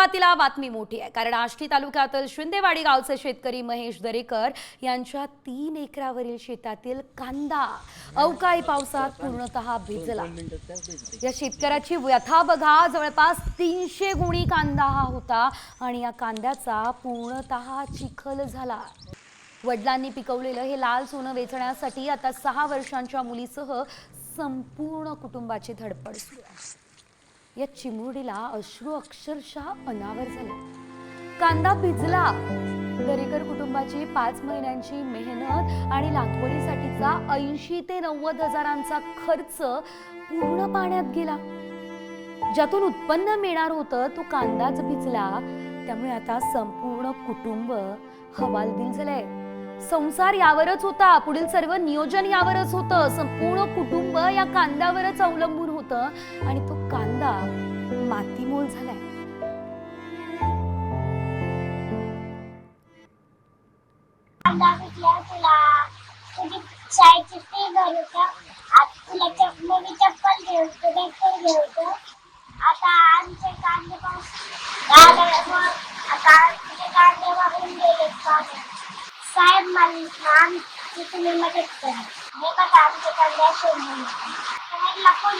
सुरुवातीला बातमी मोठी आहे. कारण आष्टी तालुक्यातील शिंदेवाडी गावचे शेतकरी महेश दरेकर यांच्या तीन एकरावरील शेतातील कांदा अवकाळी पावसात पूर्णतः भिजला. या शेतकऱ्याची व्यथा बघा जवळपास तीनशे गुणी कांदा हा होता आणि या कांद्याचा पूर्णतः चिखल झाला. वडिलांनी पिकवलेलं हे लाल सोनं वेचण्यासाठी आता सहा वर्षांच्या मुलीसह संपूर्ण कुटुंबाची धडपड सुरू आहे. या चिमुरडीला अश्रू अक्षरशः अनावर झाले. कांदा भिजला. दरेकर कुटुंबाची पाच महिन्यांची मेहनत आणि लागवडीसाठीचा ऐंशी ते नव्वद हजारांचा खर्च पूर्ण पाण्यात गेला. ज्यातून उत्पन्न मिळणार होतं तो कांदाच भिजला. त्यामुळे आता संपूर्ण कुटुंब हवालदिल झालंय. संसार यावरच होता. पुढील सर्व नियोजन यावरच होतं. संपूर्ण कुटुंब या कांद्यावरच अवलंबून होतं. आणि तो कांदा मातीमोल झालाय. कांदा तुला तुझी शाळेची फी भरतो आता तुला चप चप्पल घेऊतो डेक्टर घेऊ आता आमचे कांदे पाहून आता आमचे कांदे वापरून गेले साहेब मला आमची तुम्ही मदत करा. हे बघा आमचे कांदे असे तुम्हाला कोण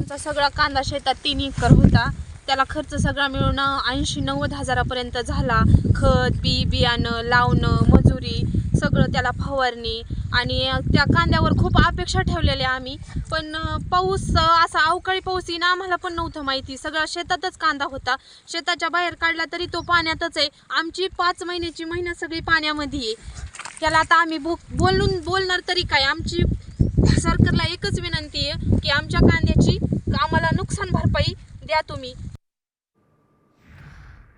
आमचा सगळा कांदा शेतात तीन एकर होता. त्याला खर्च सगळा मिळून ऐंशी नव्वद हजारापर्यंत झाला. खत बी बियाणं लावणं मजुरी सगळं त्याला फवारणी आणि त्या कांद्यावर खूप अपेक्षा ठेवलेल्या आम्ही. पण पाऊस असा अवकाळी पाऊस येईन आम्हाला पण नव्हतं माहिती. सगळा शेतातच कांदा होता. शेताच्या बाहेर काढला तरी तो पाण्यातच आहे. आमची पाच महिन्याची मेहनत सगळी पाण्यामध्ये आहे. त्याला आता आम्ही बो बोलून बोलणार तरी काय? आमची सरकारला एकच विनंती आहे की आमच्या कांद्याची आम्हाला नुकसान भरपाई द्या तुम्ही.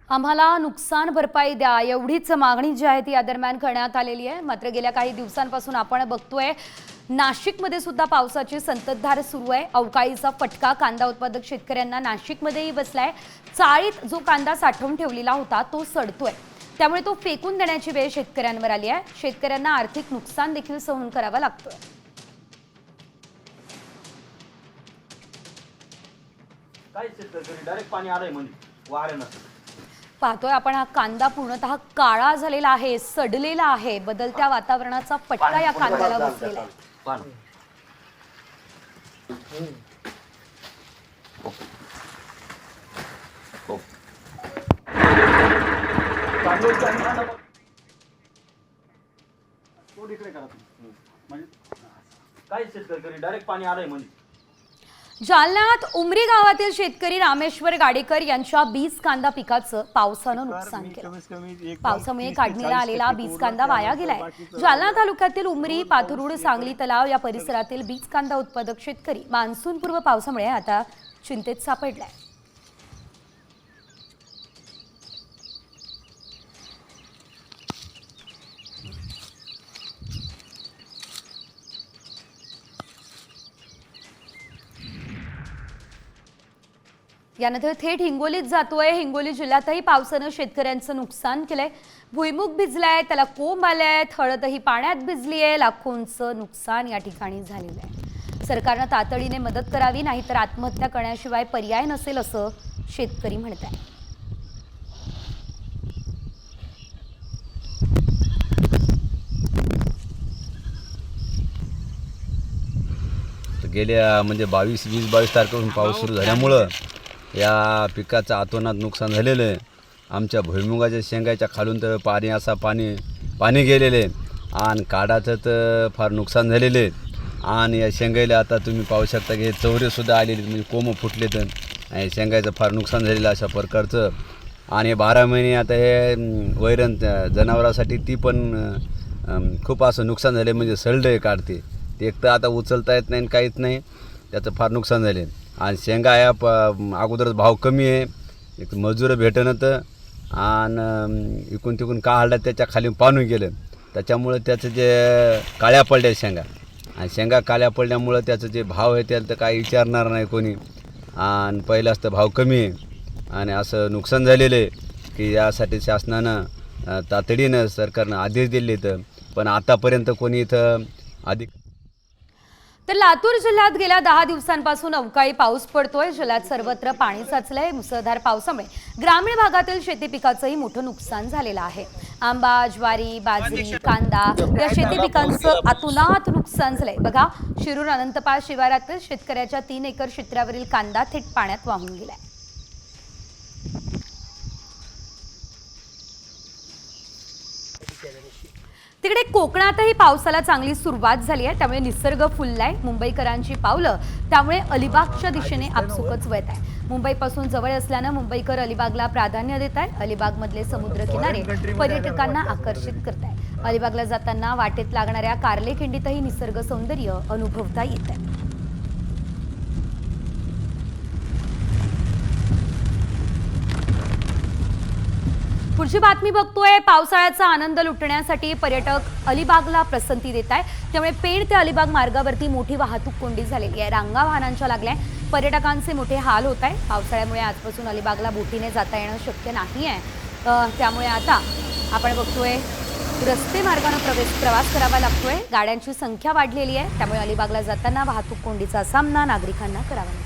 आम्हाला नुकसान भरपाई द्या एवढीच मागणी जी आहे ती या दरम्यान करण्यात आलेली आहे. मात्र गेल्या काही दिवसांपासून आपण बघतोय नाशिकमध्ये सुद्धा पावसाची संततधार सुरू आहे. अवकाळीचा फटका कांदा उत्पादक शेतकऱ्यांना नाशिकमध्येही बसलाय. चाळीत जो कांदा साठवून ठेवलेला होता तो सडतोय. त्यामुळे तो फेकून देण्याची वेळ शेतकऱ्यांवर आली आहे. शेतकऱ्यांना आर्थिक नुकसान देखील सहन करावं लागतोय. काय शेतकरी? डायरेक्ट पाणी आलंय म्हणजे वाऱ्यानं पाहतोय आपण हा कांदा पूर्णतः काळा झालेला आहे सडलेला आहे. बदलत्या वातावरणाचा फटका या कांद्याला बसलेला आहे. पाणी. काय शेतकरी डायरेक्ट पाणी आलंय म्हणजे जालन्यात उमरी गावातील शेतकरी रामेश्वर गाडेकर यांच्या बीज कांदा पिकाचं पावसानं नुकसान केलं. पावसामुळे काढणीला आलेला बीज कांदा वाया गेलाय. जालना तालुक्यातील उमरी पाथरुड सांगली तलाव या परिसरातील बीज कांदा उत्पादक शेतकरी मान्सूनपूर्व पावसामुळे आता चिंतेत सापडलाय. यानंतर थेट हिंगोलीत जातोय. हिंगोली जिल्ह्यातही पावसानं शेतकऱ्यांचं नुकसान केलंय. भुईमुग भिजलाय त्याला कोंब आलाय हळदही पाण्यात भिजली आहे लाखोंचं नुकसान या ठिकाणी झालेलं आहे. सरकारनं तातडीने मदत करावी नाहीतर आत्महत्या करण्याशिवाय पर्याय नसेल असं शेतकरी म्हणत आहे गेल्या म्हणजे बावीस वीस बावीस तारखेपासून पाऊस सुरू झाल्यामुळं या पिकाचं आतोनात नुकसान झालेलं आहे. आमच्या भुईमुगाच्या शेंगाच्या खालून तर पाणी असा पाणी पाणी गेलेलं आहे. आणि काढाचं तर फार नुकसान झालेलं आहे. आणि या शेंगायला आता तुम्ही पाहू शकता की हे चौरेसुद्धा आलेले आहेत, म्हणजे कोंब फुटले तर. आणि शेंगाचं फार नुकसान झालेलं अशा प्रकारचं. आणि बारा महिने आता हे वैरण जनावरासाठी ती पण खूप असं नुकसान झालं म्हणजे सळडे काढते. ते एक तर आता उचलता येत नाही आणि काहीच नाही. त्याचं फार नुकसान झाले आणि शेंगा या प अगोदरच भाव कमी आहे. एक मजूर भेटणं तर आणि इकून तिकून का हल्ला त्याच्याखाली पाणून गेलं. त्याच्यामुळं त्याचं जे काळ्या पडल्या शेंगा. आणि शेंगा काळ्या पडल्यामुळं त्याचं जे भाव आहे त्याला तर काही विचारणार नाही कोणी. आणि पहिलाच तर भाव कमी आहे. आणि असं नुकसान झालेलं आहे की यासाठी शासनानं तातडीनं सरकारनं आदेश दिले तर. पण आतापर्यंत कोणी इथं अधिक तर लातूर जिल्ह्यात गेल्या दहा दिवसांपासून अवकाळी पाऊस पडतोय. जिल्ह्यात सर्वत्र पाणी साचलंय. मुसळधार पावसामुळे ग्रामीण भागातील शेती पिकाचंही मोठं नुकसान झालेलं आहे. आंबा ज्वारी बाजरी कांदा या शेती पिकांचं अतुनात नुकसान झालंय. बघा शिरूर अनंतपाळ शिवारातील शेतकऱ्याच्या तीन एकर क्षेत्रावरील कांदा थेट पाण्यात वाहून गेलाय. तिकडे कोकणातही पावसाला चांगली सुरुवात झाली आहे. त्यामुळे निसर्ग फुललाय. मुंबईकरांची पावलं त्यामुळे अलिबागच्या दिशेने आपसुकच वळत आहे मुंबईपासून जवळ असल्यानं मुंबईकर अलिबागला प्राधान्य देत आहे अलिबागमधले समुद्र किनारे पर्यटकांना आकर्षित करत आहे अलिबागला जाताना वाटेत लागणाऱ्या कार्ले खिंडीतही निसर्ग सौंदर्य अनुभवता येत आहे. पुढची बातमी बघतोय. पावसाळ्याचा आनंद लुटण्यासाठी पर्यटक अलिबागला प्रसंती देत आहे त्यामुळे पेण ते अलिबाग मार्गावरती मोठी वाहतूक कोंडी झालेली आहे. रांगा वाहनांच्या लागल्या पर्यटकांचे मोठे हाल होत आहे पावसाळ्यामुळे आजपासून अलिबागला बोटीने जाता येणं शक्य नाही आहे. त्यामुळे आता आपण बघतोय रस्ते मार्गानं प्रवेश प्रवास करावा लागतोय. गाड्यांची संख्या वाढलेली आहे. त्यामुळे अलिबागला जाताना वाहतूक कोंडीचा सामना नागरिकांना करावा लागतो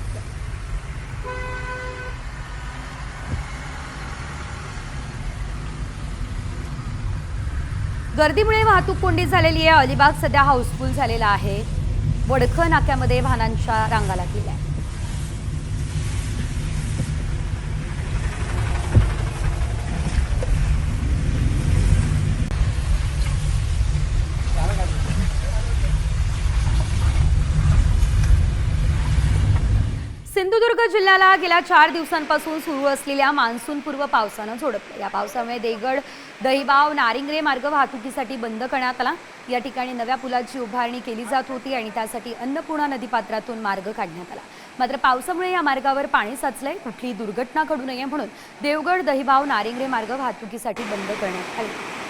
गर्दीमुळे वाहतूक कोंडी झालेली आहे. अलिबाग सध्या हाऊसफुल झालेला आहे. वडखं नाक्यामध्ये वाहनांच्या रांगा लागलेल्या आहेत. सिंधुदुर्ग जिल्ह्याला गेल्या चार दिवसांपासून सुरू असलेल्या मान्सूनपूर्व पावसानं झोडपलं. या पावसामुळे देगड दहिबाव नारिंगरे मार्ग वाहतुकीसाठी बंद करण्यात आला. या ठिकाणी नव्या पुलाची उभारणी केली जात होती आणि त्यासाठी अन्नपूर्णा नदीपात्रातून मार्ग काढण्यात आला. मात्र पावसामुळे या मार्गावर पाणी साचलंय. कुठलीही दुर्घटना घडू नये म्हणून देवगड दहिबाव नारिंगरे मार्ग वाहतुकीसाठी बंद करण्यात आले.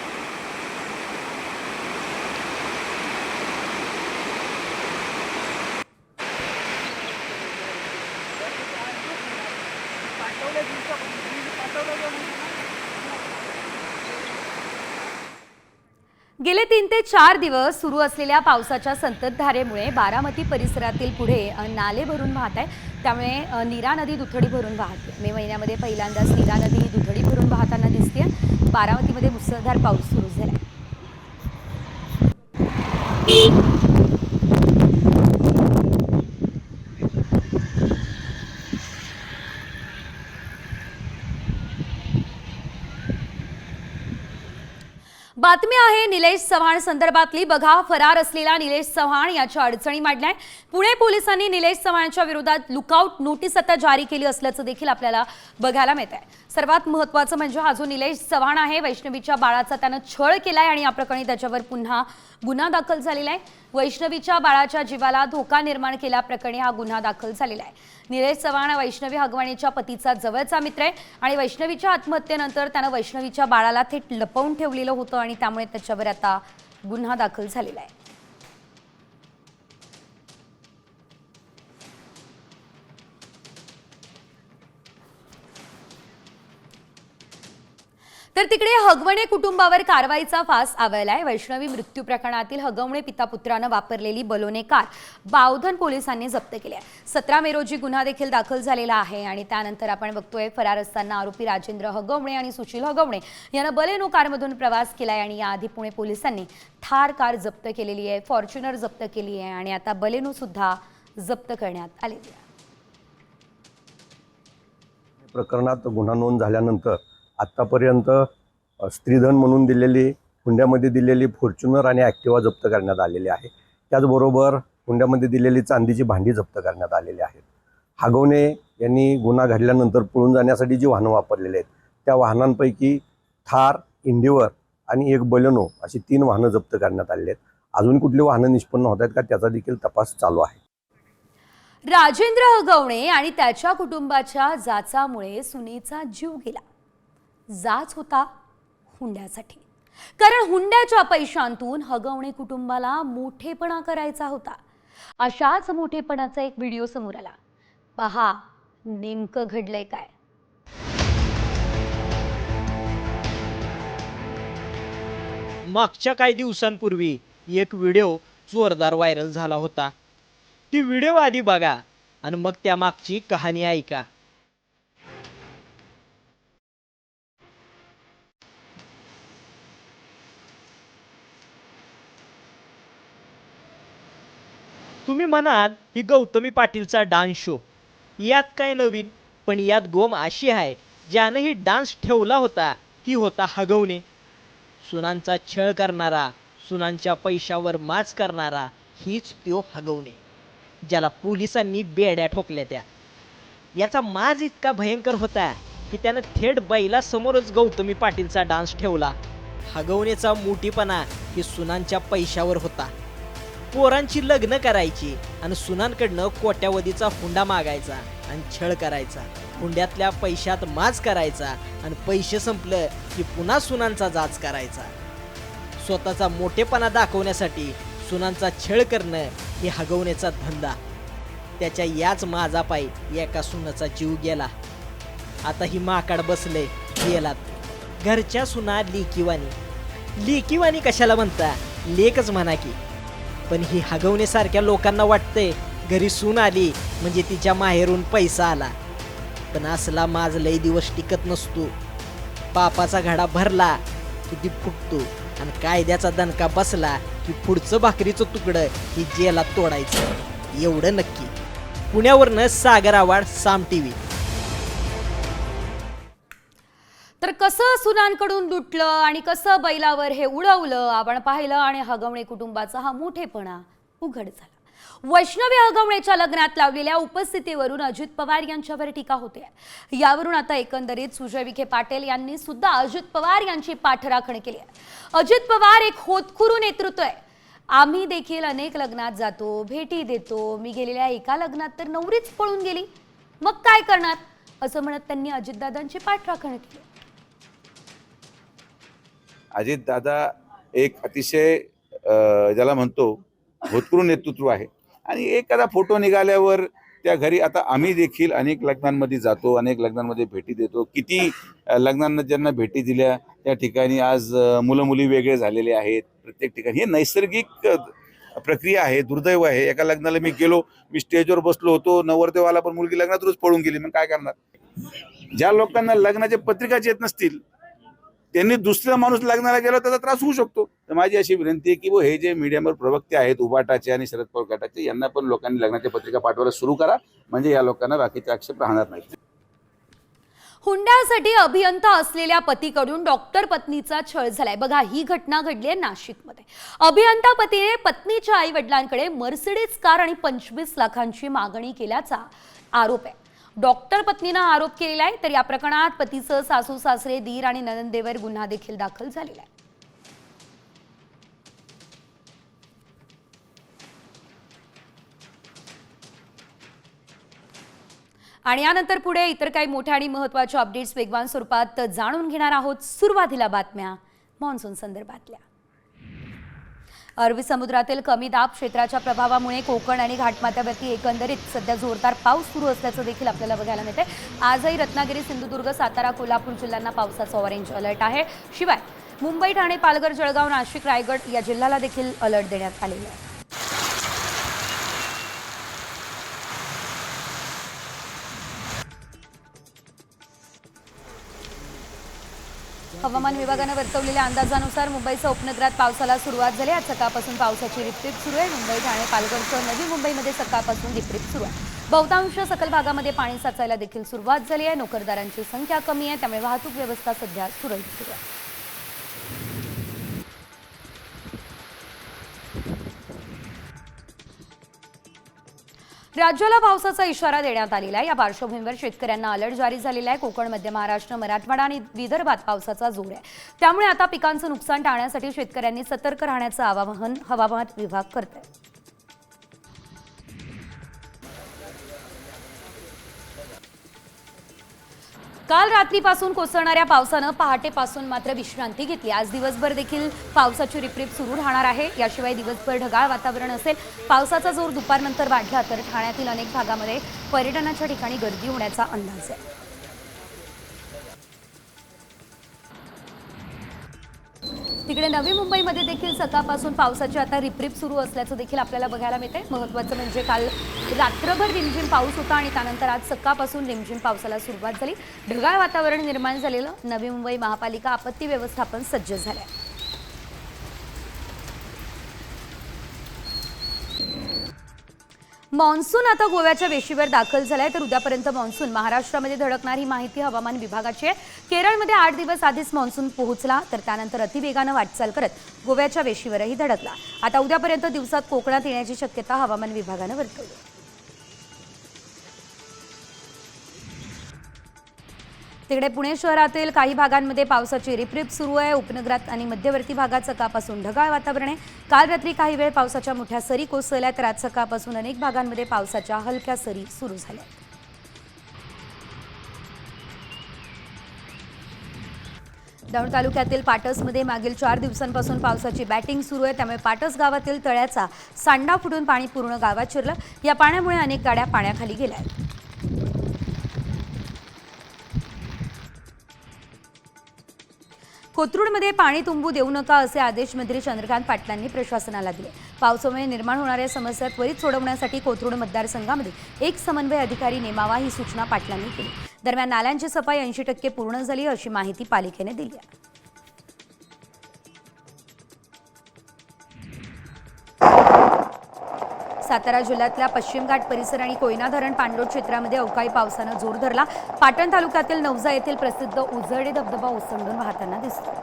गेले तीन ते चार दिवस सुरू असलेल्या पावसाच्या संततधारेमुळे बारामती परिसरातील पुढे नाले भरून वाहत आहे त्यामुळे नीरा नदी दुथडी भरून वाहते. मे महिन्यामध्ये पहिल्यांदाच नीरा नदी दुथडी भरून वाहताना दिसते बारामतीमध्ये मुसळधार पाऊस सुरू झाला बातमी आहे निलेश चव्हाण संदर्भातली. बघा फरार असलेला निलेश चव्हाण याच्या अडचणी मांडल्या. पुणे पोलिसांनी निलेश चव्हाणच्या विरोधात लुकआउट नोटीस आता जारी केली असल्याचं देखील आपल्याला बघायला मिळत आहे सर्वात महत्त्वाचं म्हणजे हा जो निलेश चव्हाण आहे वैष्णवीच्या बाळाचा त्यानं छळ केलाय आणि या प्रकरणी त्याच्यावर पुन्हा गुन्हा दाखल झालेला आहे. वैष्णवीच्या बाळाच्या जीवाला धोका निर्माण केल्याप्रकरणी हा गुन्हा दाखल झालेला आहे. निलेश चव्हाण वैष्णवी हगवाणीच्या पतीचा जवळचा मित्र आहे. आणि वैष्णवीच्या आत्महत्येनंतर त्यानं वैष्णवीच्या बाळाला थेट लपवून ठेवलेलं होतं आणि त्यामुळे त्याच्यावर आता गुन्हा दाखल झालेला आहे. तर तिकडे हगवणे कुटुंबावर कारवाईचा फास आवळलाय वैष्णवी मृत्यू प्रकरणातील हगवणे पिता पुत्रानं वापरलेली बलोने कार बावधन पोलिसांनी जप्त केली आहे. सतरा मे रोजी गुन्हा देखील दाखल झालेला आहे आणि त्यानंतर आपण बघतोय फरार असताना आरोपी राजेंद्र हगवणे आणि सुशील हगवणे यांना बलेनो कारमधून प्रवास केलाय आणि याआधी पुणे पोलिसांनी थार कार जप्त केलेली आहे फॉर्च्युनर जप्त केली आहे आणि आता बलेनो सुद्धा जप्त करण्यात आलेली आहे. प्रकरणात गुन्हा नोंद झाल्यानंतर आत्तापर्यंत स्त्रीधन म्हणून दिलेली हुंड्यामध्ये दिलेली फॉर्च्युनर आणि ॲक्टिवा जप्त करण्यात आलेली आहे. त्याचबरोबर हुंड्यामध्ये दिलेली चांदीची भांडी जप्त करण्यात आलेली आहेत. हागवणे यांनी गुन्हा घडल्यानंतर पळून जाण्यासाठी जी वाहनं वापरलेली आहेत त्या वाहनांपैकी थार इंडिवर आणि एक बलेनो अशी तीन वाहनं जप्त करण्यात आलेली आहेत. अजून कुठली वाहनं निष्पन्न होत आहेत का त्याचा देखील तपास चालू आहे. राजेंद्र हगवणे आणि त्याच्या कुटुंबाच्या जाचामुळे सुनेचा जीव गेला. जाच होता हुंड्यासाठी. कारण हुंड्याच्या पैशांतून हगवणे कुटुंबाला मोठेपणा करायचा होता. अशाच मोठेपणाचा एक व्हिडिओ समोर आला. पहा नेमकं घडलंय काय? मागच्या काही दिवसांपूर्वी एक व्हिडिओ जोरदार व्हायरल झाला होता. ती व्हिडिओ आधी बघा आणि मग त्या मागची कहाणी ऐका. तुम्ही म्हणाल ही गौतमी पाटीलचा डान्स शो यात काय नवीन? पण यात गोम अशी आहे ज्यानं ही डान्स ठेवला होता ती होता हगवणे. सुनांचा छळ करणारा सुनांच्या पैशावर माच करणारा हीच त्यो हगवणे ज्याला पोलिसांनी बेड्या ठोकल्या त्या. याचा माज इतका भयंकर होता की त्यानं थेट बैलासमोरच गौतमी पाटीलचा डान्स ठेवला. हगवणेचा मोठीपणा ही सुनांच्या पैशावर होता. पोरांची लग्न करायची आणि सुनांकडनं कोट्यावधीचा हुंडा मागायचा आणि छळ करायचा. हुंड्यातल्या पैशात माज करायचा आणि पैसे संपलं की पुन्हा सुनांचा जाच करायचा. स्वतःचा मोठेपणा दाखवण्यासाठी सुनांचा छळ करणं हे हगवण्याचा धंदा. त्याच्या याच माझापायी एका सुनाचा जीव गेला. आता ही माकाड बसले गेलात. घरच्या सुना लेकीवानी लेकीवानी कशाला म्हणता? लेकच म्हणा की. पण ही हगवण्यासारख्या लोकांना वाटतंय घरी सून आली म्हणजे तिच्या माहेरून पैसा आला. पण असला माझ लय दिवस टिकत नसतो. पापाचा घडा भरला की ती फुटतो. आणि कायद्याचा दणका बसला की पुढचं भाकरीचं तुकडं ही जेलात तोडायचं. एवढं नक्की. पुण्यावरनं सागर आवाड साम टी व्ही तर कसं सुनांकडून लुटलं आणि कसं बैलावर हे उडवलं आपण पाहिलं आणि हगवणे कुटुंबाचा हा मोठेपणा उघड झाला. वैष्णवी हगवणेच्या लग्नात लावलेल्या उपस्थितीवरून अजित पवार यांच्यावर टीका होते. यावरून आता एकंदरीत सुजय विखे पाटील यांनी सुद्धा अजित पवार यांची पाठराखण केली आहे. अजित पवार एक होतखुरू नेतृत्व आहे. आम्ही देखील अनेक लग्नात जातो भेटी देतो मी गेलेल्या एका लग्नात तर नवरीच पळून गेली. मग काय करणार? असं म्हणत त्यांनी अजितदादांची पाठराखण केली. अजितदादा एक अतिशय ज्याला म्हणतो भूतपूर्व नेतृत्व आहे. आणि एखादा फोटो निघाल्यावर त्या घरी आता आम्ही देखील अनेक लग्नांमध्ये जातो अनेक लग्नांमध्ये भेटी देतो. किती लग्नांना ज्यांना भेटी दिल्या त्या ठिकाणी आज मुलं मुली वेगळे झालेले आहेत. प्रत्येक ठिकाणी हे नैसर्गिक प्रक्रिया आहे दुर्दैव आहे. एका लग्नाला मी गेलो मी स्टेजवर बसलो होतो नवरदेवाला पण मुलगी लग्नातूनच पळून गेली मग काय करणार? ज्या लोकांना लग्नाच्या पत्रिकाच येत नसतील त्यांनी दुसरा माणूस लग्नाला गेला त्याचा त्रास होऊ शकतो. तर माझी अशी विनंती आहे की वो हे जे मीडियावर प्रवक्ते आहेत उबाटाचे आणि शरद पवार गटाचे यांना पण लोकांनी लग्नाच्या पत्रिका पाठवायला सुरू करा. म्हणजे या लोकांना बाकीचे आक्षेप राहणार नाहीत. हुंड्यासाठी अभियंता असलेल्या पतीकडून डॉक्टर पत्नीचा छळ झालाय. बघा ही घटना घडली आहे नाशिकमध्ये. अभियंता पतीने पत्नीच्या आई वडिलांकडे मर्सिडीज कार आणि पंचवीस लाखांची मागणी केल्याचा आरोप आहे. डॉक्टर पत्नीनं आरोप केलेला आहे तर या प्रकरणात पतीचं सासू सासरे दीर आणि ननंदेवर गुन्हा देखील दाखल झालेला आहे. आणि यानंतर पुढे इतर काही मोठ्या आणि महत्त्वाच्या अपडेट्स वेगवान स्वरूपात जाणून घेणार आहोत. सुरुवातीला बातम्या मान्सून संदर्भातल्या. अरबी समुद्रातील कमी दाब क्षेत्राच्या प्रभावामुळे कोकण आणि घाटमाथ्यावरती एकंदरीत सध्या जोरदार पाऊस सुरू असल्याचं देखील आपल्याला बघायला मिळते आजही रत्नागिरी सिंधुदुर्ग सातारा कोल्हापूर जिल्ह्यांना पावसाचा ऑरेंज अलर्ट आहे. शिवाय मुंबई ठाणे पालघर जळगाव नाशिक रायगड या जिल्ह्याला देखील अलर्ट देण्यात आलेला आहे. हवामान विभागानं वर्तवलेल्या अंदाजानुसार मुंबईसह उपनगरात पावसाला सुरुवात झाली. आज सकाळपासून पावसाची रिपरिप सुरू आहे. मुंबई ठाणे पालघरसह नवी मुंबईमध्ये सकाळपासून रिपरिप सुरू आहे. बहुतांश सकल भागामध्ये पाणी साचायला देखील सुरुवात झाली आहे. नोकरदारांची संख्या कमी आहे. त्यामुळे वाहतूक व्यवस्था सध्या सुरळीत सुरू आहे. राज्याला पावसाचा इशारा देण्यात आलेला आहे. या पार्श्वभूमीवर शेतकऱ्यांना अलर्ट जारी झालेला आहे. कोकण मध्य महाराष्ट्र मराठवाडा आणि विदर्भात पावसाचा जोर आहे. त्यामुळे आता पिकांचं नुकसान टाळण्यासाठी शेतकऱ्यांनी सतर्क राहण्याचं आवाहन हवामान विभाग करत आहे काल रात्रीपासून कोसळणाऱ्या पावसानं पहाटेपासून मात्र विश्रांती घेतली. आज दिवसभर देखील पावसाची रिपरिप सुरू राहणार आहे. याशिवाय दिवसभर ढगाळ वातावरण असेल. पावसाचा जोर दुपारनंतर वाढला तर ठाण्यातील अनेक भागामध्ये पर्यटनाच्या ठिकाणी गर्दी होण्याचा अंदाज आहे. तिकडे नवी मुंबईमध्ये देखील सकाळपासून पावसाची आता रिपरिप सुरू असल्याचं देखील आपल्याला बघायला मिळते महत्त्वाचं म्हणजे काल रात्रभर रिमझिम पाऊस होता आणि त्यानंतर आज सकाळपासून रिमझिम पावसाला सुरुवात झाली. ढगाळ वातावरण निर्माण झालेलं. नवी मुंबई महापालिका आपत्ती व्यवस्थापन सज्ज झालं आहे मान्सून आता गोव्याच्या वेशीवर दाखल झालाय तर उद्यापर्यंत मान्सून. महाराष्ट्रामध्ये धडकणार ही माहिती हवामान विभागाची आहे. केरळमध्ये आठ दिवस आधीच मान्सून पोहोचला तर त्यानंतर अतिवेगानं वाटचाल करत गोव्याच्या वेशीवरही धडकला. आता उद्यापर्यंत दिवसात कोकणात येण्याची शक्यता हवामान विभागानं वर्तवली तिकडे पुणे शहरातील काही भागांमध्ये पावसाची रिपरिप सुरू आहे. उपनगरात आणि मध्यवर्ती भागात सकाळपासून ढगाळ वातावरण आहे. काल रात्री काही वेळ पावसाच्या मोठ्या सरी कोसळल्या तर आज सकाळपासून अनेक भागांमध्ये पावसाच्या हलक्या सरी सुरू झाल्या. दौंड तालुक्यातील पाटसमध्ये मागील चार दिवसांपासून पावसाची बॅटिंग सुरू आहे. त्यामुळे पाटस गावातील तळ्याचा सांडा फुटून पाणी पूर्ण गावात शिरलं. या पाण्यामुळे अनेक गाड्या पाण्याखाली गेल्या आहेत. कोथरूडमध्ये पाणी तुंबू देऊ नका असे आदेश मंत्री चंद्रकांत पाटलांनी प्रशासनाला दिले. पावसामुळे निर्माण होणाऱ्या समस्या त्वरित सोडवण्यासाठी कोथरूड मतदारसंघामध्ये एक समन्वय अधिकारी नेमावा ही सूचना पाटलांनी केली. दरम्यान नाल्यांची सफाई ऐंशी टक्के पूर्ण झाली अशी माहिती पालिकेने दिली आहे. सातारा जिल्ह्यातल्या पश्चिम घाट परिसर आणि कोयना धरण पाणलोट क्षेत्रामध्ये अवकाळी पावसानं जोर धरला. पाटण तालुक्यातील नवजा येथील प्रसिद्ध उजडे धबधबा ओसंडून वाहताना दिसतो.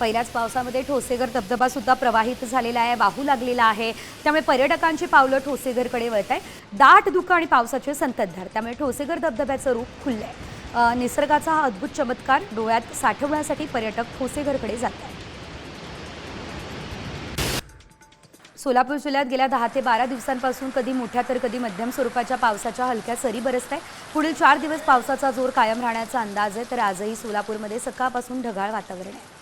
पहिल्याच पावसामध्ये ठोसेघर धबधबा सुद्धा प्रवाहित झालेला आहे वाहू लागलेला आहे. त्यामुळे पर्यटकांची पावलं ठोसेघरकडे वळत आहे दाट धुकं आणि पावसाचे संततधार. त्यामुळे ठोसेघर धबधब्याचं रूप खुललं आहे निसर्गाचा हा अद्भुत चमत्कार डोळ्यात साठवण्यासाठी पर्यटक ठोसेघरकडे जात आहेत. सोलापूर जिल्ह्यात गेल्या दहा ते बारा दिवसांपासून कधी मोठ्या तर कधी मध्यम स्वरूपाच्या पावसाच्या हलक्या सरी बरसत आहे पुढील चार दिवस पावसाचा जोर कायम राहण्याचा अंदाज आहे तर आजही सोलापूरमध्ये सकाळपासून ढगाळ वातावरण आहे.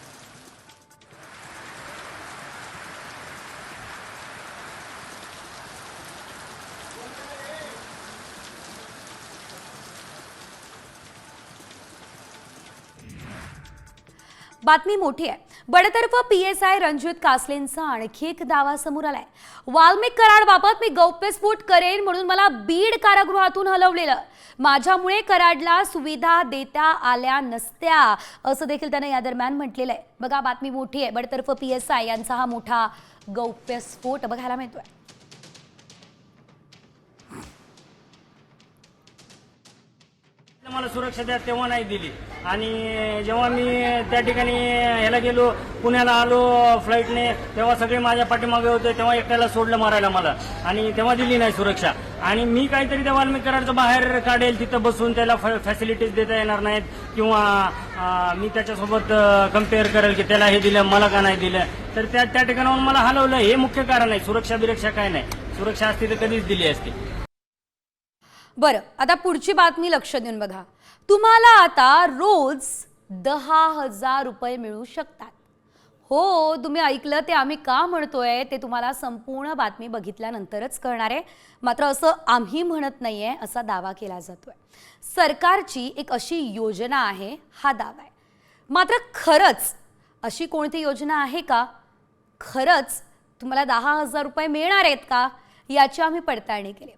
बातमी मोठी आहे. बडतर्फ पी एस आय रणजित कासलेंचा आणखी एक दावा समोर आलाय. वाल्मिक कराडबाबत मी गौप्यस्फोट करेन म्हणून मला बीड कारागृहातून हलवलेलं. माझ्यामुळे कराडला सुविधा देता आल्या नसत्या असं देखील त्यानं या दरम्यान म्हटलेलं आहे. बघा बातमी मोठी आहे. बडतर्फ पी एस आय यांचा हा मोठा गौप्यस्फोट बघायला मिळतोय. मला सुरक्षा द्या तेव्हा नाही दिली. आणि जेव्हा मी त्या ठिकाणी ह्याला गेलो पुण्याला आलो फ्लाईटने तेव्हा सगळे माझ्या पाठीमागे होते तेव्हा एकट्याला सोडलं मारायला मला. आणि तेव्हा दिली नाही सुरक्षा. आणि मी काहीतरी त्या वाल्मिक कराडचं बाहेर काढेल तिथं बसून त्याला फॅसिलिटीज देता येणार नाहीत किंवा मी त्याच्यासोबत कंपेअर करेल की त्याला हे दिलं मला का नाही दिलं. तर त्या त्या ठिकाणाहून मला हलवलं. हे मुख्य कारण आहे सुरक्षा बिरक्षा काय नाही. सुरक्षा असती तर कधीच दिली असती. बरं आता पुढची बातमी लक्ष देऊन बघा. तुम्हाला आता रोज दहा हजार रुपये मिळू शकतात. हो तुम्ही ऐकलं ते आम्ही का म्हणतोय ते तुम्हाला संपूर्ण बातमी बघितल्यानंतरच कळणार आहे. मात्र असं आम्ही म्हणत नाही आहे असा दावा केला जातोय. सरकारची एक अशी योजना आहे हा दावा आहे. मात्र खरंच अशी कोणती योजना आहे का? खरंच तुम्हाला दहा हजार रुपये मिळणार आहेत का? याची आम्ही पडताळणी केली.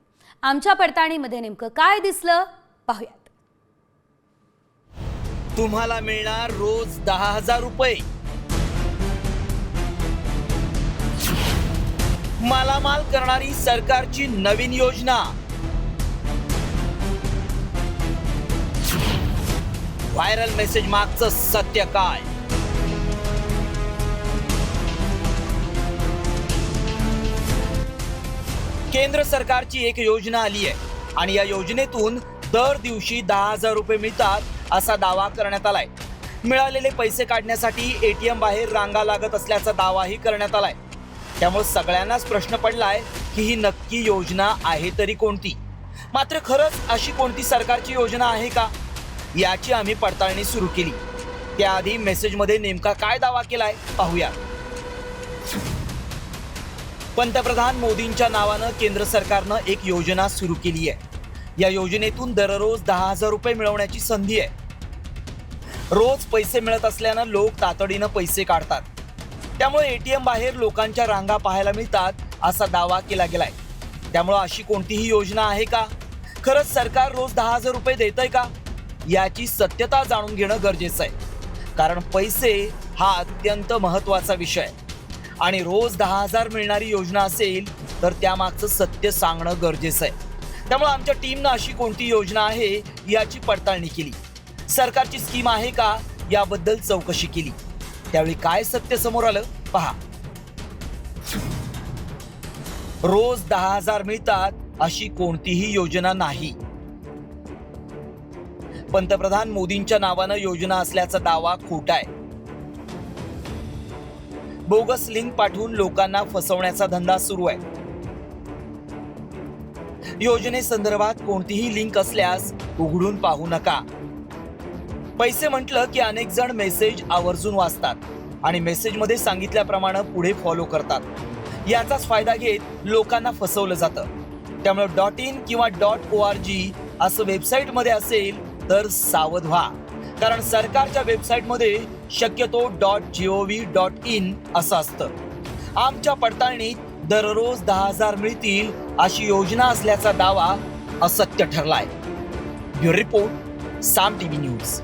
आमच्या पडताळणीमध्ये नेमकं काय दिसलं? पाहूयात. तुम्हाला मिळणार रोज दहा हजार रुपये. मालामाल करणारी सरकारची नवीन योजना. व्हायरल मेसेज मागचं सत्य काय? केंद्र सरकारची एक योजना आली आहे. आणि या योजनेतून दर दिवशी दहा हजार रुपये मिळतात असा दावा करण्यात आलाय. मिळालेले पैसे काढण्यासाठी एटीएम बाहेर रांगा लागत असल्याचा दावाही करण्यात आलाय. त्यामुळे सगळ्यांनाच प्रश्न पडलाय की ही नक्की योजना आहे तरी कोणती? मात्र खरंच अशी कोणती सरकारची योजना आहे का? याची आम्ही पडताळणी सुरू केली. त्याआधी मेसेजमध्ये नेमका काय दावा केलाय पाहूया. पंतप्रधान मोदींच्या नावानं केंद्र सरकारनं एक योजना सुरू केली आहे. या योजनेतून दररोज दहा हजार रुपये मिळवण्याची संधी आहे. रोज पैसे मिळत असल्यानं लोक तातडीनं पैसे काढतात. त्यामुळे एटीएम बाहेर लोकांच्या रांगा पाहायला मिळतात असा दावा केला गेलाय. त्यामुळे अशी कोणतीही योजना आहे का? खरंच सरकार रोज दहा हजार रुपये देत आहे का? याची सत्यता जाणून घेणं गरजेचं आहे. कारण पैसे हा अत्यंत महत्त्वाचा विषय आहे. आणि रोज दहा हजार मिळणारी योजना असेल तर त्यामागचं सत्य सांगणं गरजेचं आहे. त्यामुळे आमच्या टीमनं अशी कोणती योजना आहे याची पडताळणी केली. सरकारची स्कीम आहे का याबद्दल चौकशी केली. त्यावेळी काय सत्य समोर आलं पहा. रोज दहा हजार मिळतात अशी कोणतीही योजना नाही. पंतप्रधान मोदींच्या नावानं योजना असल्याचा दावा खोटा आहे. बोगस लिंक पाठवून लोकांना फसवण्याचा धंदा सुरू आहे. योजनेसंदर्भात कोणतीही लिंक असल्यास उघडून पाहू नका. पैसे म्हटलं की अनेक जण मेसेज आवर्जून वाचतात आणि मेसेजमध्ये सांगितल्याप्रमाणे पुढे फॉलो करतात. याचाच फायदा घेत लोकांना फसवलं जातं. त्यामुळे डॉट इन किंवा डॉट ओ आर जी असं वेबसाईटमध्ये असेल तर सावध व्हा. कारण सरकारच्या वेबसाईटमध्ये शक्यतो dot G O V dot in असं असतं. आमच्या पडताळणीत दररोज दहा हजार मिळतील अशी योजना असल्याचा दावा असत्य ठरलाय. Bureau report Saam TV news.